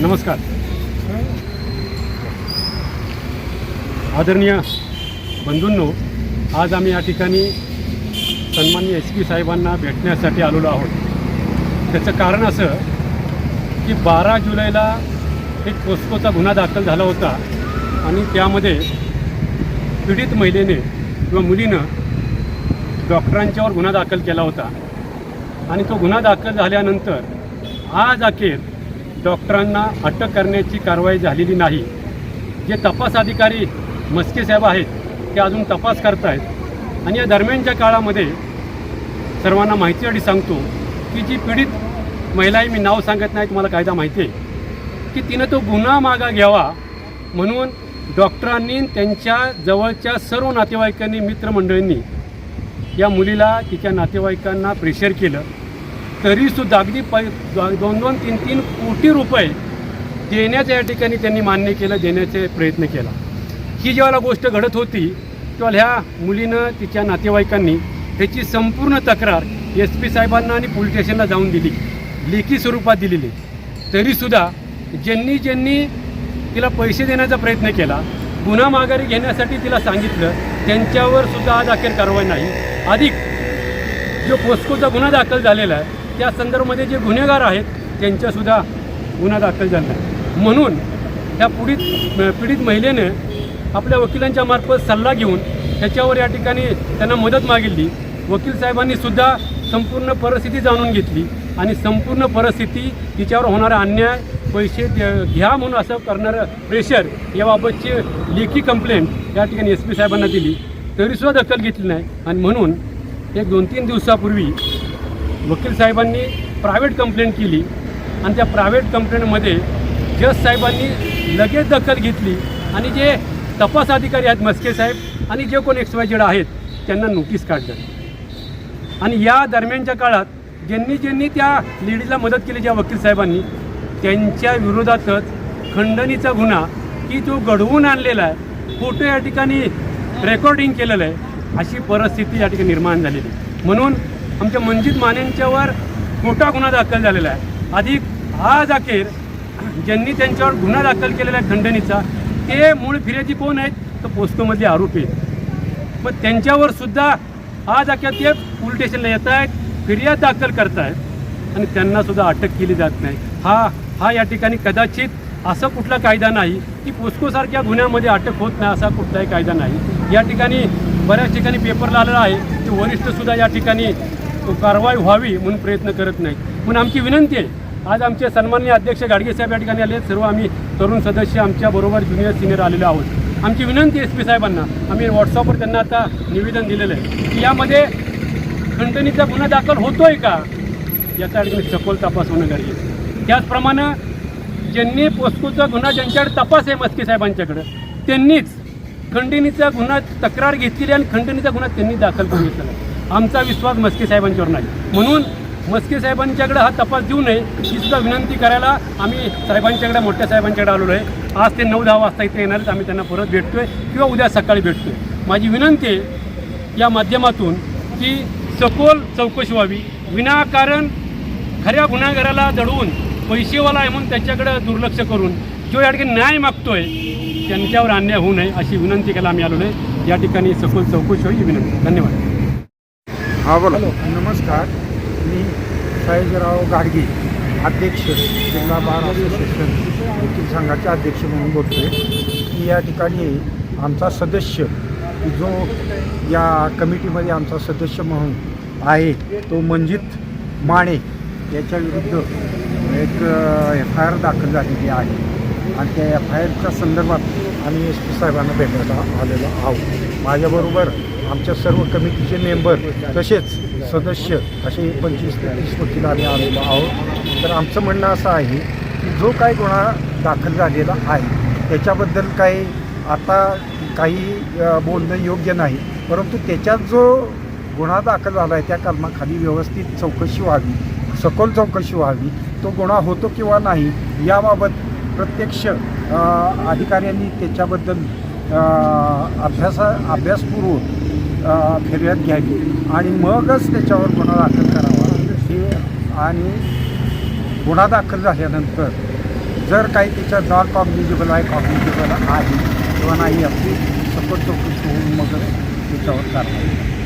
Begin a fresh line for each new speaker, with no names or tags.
नमस्कार. आदरणीय बंधूंनो आज आम्ही या ठिकाणी सन्मान्य एस पी साहेबांना भेटण्यासाठी आलेलो आहोत. त्याचं कारण असं की बारा जुलैला एक पोस्कोचा गुन्हा दाखल झाला होता आणि त्यामध्ये पीडित महिलेने किंवा मुलीनं डॉक्टरांच्यावर गुन्हा दाखल केला होता. आणि तो गुन्हा दाखल झाल्यानंतर आज अखेर डॉक्टरांना अटक करण्याची कारवाई झालेली नाही. जे तपास अधिकारी मस्के साहेब आहेत ते अजून तपास करत आहेत आणि या दरम्यानच्या काळामध्ये सर्वांना माहितीसाठी सांगतो की जी पीडित महिला मी नाव सांगत नाही तुम्हाला कायदा माहिती आहे की तिनं तो गुन्हा मागा घ्यावा म्हणून डॉक्टरांनी त्यांच्या जवळच्या सर्व नातेवाईकांनी मित्रमंडळींनी या मुलीला तिच्या नातेवाईकांना प्रेशर केलं. तरीसुद्धा अगदी पै दोन दोन तीन तीन कोटी रुपये देण्याचं या ठिकाणी त्यांनी मान्य केलं देण्याचे प्रयत्न केला. ही जेव्हा गोष्ट घडत होती तेव्हा ह्या मुलीनं तिच्या नातेवाईकांनी त्याची संपूर्ण तक्रार एस पी साहेबांना आणि पोलीस स्टेशनला जाऊन दिली लेखी स्वरूपात दिलेली. तरीसुद्धा ज्यांनी ज्यांनी तिला पैसे देण्याचा प्रयत्न केला गुन्हा माघारी घेण्यासाठी तिला सांगितलं त्यांच्यावर सुद्धा आज अखेर कारवाई नाही. अधिक जो पोस्कोचा गुन्हा दाखल झालेला आहे त्या संदर्भामध्ये जे गुन्हेगार आहेत त्यांच्यासुद्धा गुन्हा दाखल झाला आहे. म्हणून ह्या पीडित पीडित महिलेनं आपल्या वकिलांच्या मार्फत सल्ला घेऊन त्याच्यावर या ठिकाणी त्यांना मदत मागितली. वकील साहेबांनी सुद्धा संपूर्ण परिस्थिती जाणून घेतली आणि संपूर्ण परिस्थिती तिच्यावर होणारा अन्याय पैसे घ्या म्हणून असं करणारं प्रेशर याबाबतची लेखी कंप्लेंट या ठिकाणी एस पी साहेबांना दिली. तरीसुद्धा दखल घेतली नाही. आणि म्हणून एक दोन तीन दिवसापूर्वी वकील साहेबांनी प्रायव्हेट कंप्लेंट केली. आणि त्या प्रायव्हेट कंप्लेंटमध्ये जज साहेबांनी लगेच दखल घेतली. आणि जे तपास अधिकारी आहेत मस्के साहेब आणि जे कोण एक्सवायजेड जेड आहेत त्यांना नोटीस काढलं. आणि या दरम्यानच्या काळात ज्यांनी ज्यांनी त्या लेडीला मदत केली ज्या वकील साहेबांनी त्यांच्या विरोधातच खंडणीचा गुन्हा की तो घडवून आणलेला आहे फोटो या ठिकाणी रेकॉर्डिंग केलेलं आहे अशी परिस्थिती या ठिकाणी निर्माण झालेली आहे. म्हणून आमच्या मंजित मानेंच्यावर मोठा गुन्हा दाखल झालेला आहे. अधिक आज अखेर ज्यांनी त्यांच्यावर गुन्हा दाखल केलेला आहे खंडणीचा ते मूळ फिर्यादी कोण आहेत? तर पोस्टोमधले आरोपी आहेत. मग त्यांच्यावर सुद्धा आज अखेर ते पोलीस स्टेशनला येत आहेत फिर्याद दाखल करतायत आणि त्यांनासुद्धा अटक केली जात नाही. हा हा या ठिकाणी कदाचित असा कुठला कायदा नाही की पोस्कोसारख्या गुन्ह्यामध्ये अटक होत नाही असा कुठलाही कायदा नाही. या ठिकाणी बऱ्याच ठिकाणी पेपरला आलेला आहे की वरिष्ठसुद्धा या ठिकाणी कारवाई व्हावी म्हणून प्रयत्न करत नाही म्हणून आमची विनंती आहे आज आमचे सन्माननीय अध्यक्ष गाडगे साहेब या ठिकाणी आले आहेत. सर्व आम्ही तरुण सदस्य आमच्याबरोबर ज्युनियर सिनियर आलेलो आहोत आमची विनंती एस पी साहेबांना आम्ही व्हॉट्सअपवर त्यांना आता निवेदन दिलेलं आहे की यामध्ये खंडणीचा गुन्हा दाखल होतोय का याचा ठिकाणी सखोल तपास होणं गरजेचं आहे. त्याचप्रमाणे ज्यांनी पोस्कोचा गुन्हा ज्यांच्याकडे तपास आहे मस्के साहेबांच्याकडं त्यांनीच खंडणीचा गुन्हा तक्रार घेतलेली आणि खंडणीचा गुन्हा त्यांनी दाखल करून घेतलेला आहे. आमचा विश्वास मस्के साहेबांच्यावर नाही. म्हणून मस्के साहेबांच्याकडे हा तपास देऊ नये ही सुद्धा विनंती करायला आम्ही साहेबांच्याकडे मोठ्या साहेबांच्याकडे आलेलो आहे. आज ते नऊ दहा वाजता इथे येणार आहेत. आम्ही त्यांना परत भेटतोय किंवा उद्या सकाळी भेटतोय. माझी विनंती आहे या माध्यमातून की सखोल चौकशी व्हावी. विनाकारण खऱ्या गुन्हेगाराला दडवून पैसेवाला आहे म्हणून त्याच्याकडे दुर्लक्ष करून जो या ठिकाणी न्याय मागतोय त्यांच्यावर अन्याय होऊ नये अशी विनंती केला आम्ही आलो आहे. या ठिकाणी सखोल चौकशी व्हावी ही विनंती. धन्यवाद.
हा बोला.
नमस्कार. मी साईजराव गाडगे अध्यक्ष जिल्हा बार असोसिएशन वकील संघाचे अध्यक्ष म्हणून बोलतो आहे की या ठिकाणी आमचा सदस्य जो या कमिटीमध्ये आमचा सदस्य म्हणून आहे तो मंजित माने याच्या विरुद्ध एक एफ आय आर दाखल झालेली आहे. आणि त्या एफ आय आरच्या संदर्भात आम्ही एस पी साहेबांना भेटायला आलेलो आहोत. माझ्याबरोबर आमच्या सर्व कमिटीचे मेंबर तसेच सदस्य असे पंचवीस ते तीस वकील आम्ही आलेलो आहोत. तर आमचं म्हणणं असं आहे की जो काय गुन्हा दाखल झालेला आहे त्याच्याबद्दल काही आता काही बोलणं योग्य नाही परंतु त्याच्यात जो गुन्हा दाखल झाला आहे त्या कलमाखाली व्यवस्थित चौकशी व्हावी सखोल चौकशी व्हावी तो गुन्हा होतो किंवा नाही याबाबत प्रत्यक्ष अधिकाऱ्यांनी त्याच्याबद्दल अभ्यासा अभ्यासपूर्वक फिर्याद घ्यावी आणि मगच त्याच्यावर गुन्हा दाखल करावा. हे आणि गुन्हा दाखल झाल्यानंतर जर काही त्याच्यात नॉन कॉग्निजिबल आहे कॉग्निजिबल आहे किंवा नाही आपली सपोर्ट चौकशी होऊन मग त्याच्यावर कारवाई.